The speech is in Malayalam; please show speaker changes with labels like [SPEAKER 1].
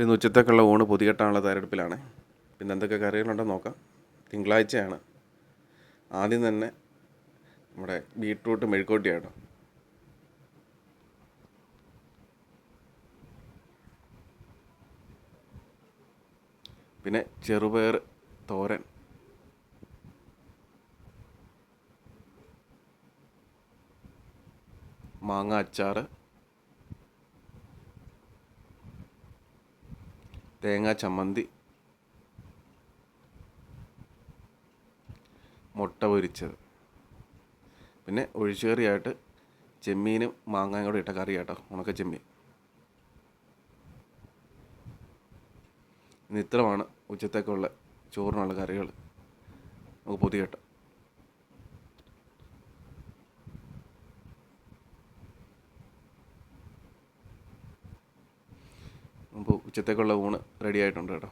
[SPEAKER 1] ഇന്ന് ഉച്ചത്തേക്കുള്ള ഊണ് പൊതികെട്ടാനുള്ള തയ്യാറെടുപ്പിലാണ്. പിന്നെ എന്തൊക്കെ കറികളുണ്ടെന്ന് നോക്കാം. തിങ്കളാഴ്ചയാണ്. ആദ്യം തന്നെ നമ്മുടെ ബീട്രൂട്ട് മെഴുക്കോട്ടിയാട്ടോ പിന്നെ ചെറുപയർ തോരൻ. മാങ്ങ അച്ചാറ്. തേങ്ങാ ചമ്മന്തി. മുട്ട പൊരിച്ചത്. പിന്നെ ഒഴിച്ചുകറിയായിട്ട് ചെമ്മീനും മാങ്ങയും കൂടെ ഇട്ട കറി കേട്ടോ ഉണക്ക ചെമ്മീൻ. ഇന്ന് ഇത്രമാണ് ഉച്ചത്തേക്കുള്ള ചോറിനുള്ള കറികൾ. നമുക്ക് പൊതികെട്ടാം അപ്പോൾ ഉച്ചത്തേക്കുള്ള ഊണ് റെഡി ആയിട്ടുണ്ട് കേട്ടോ.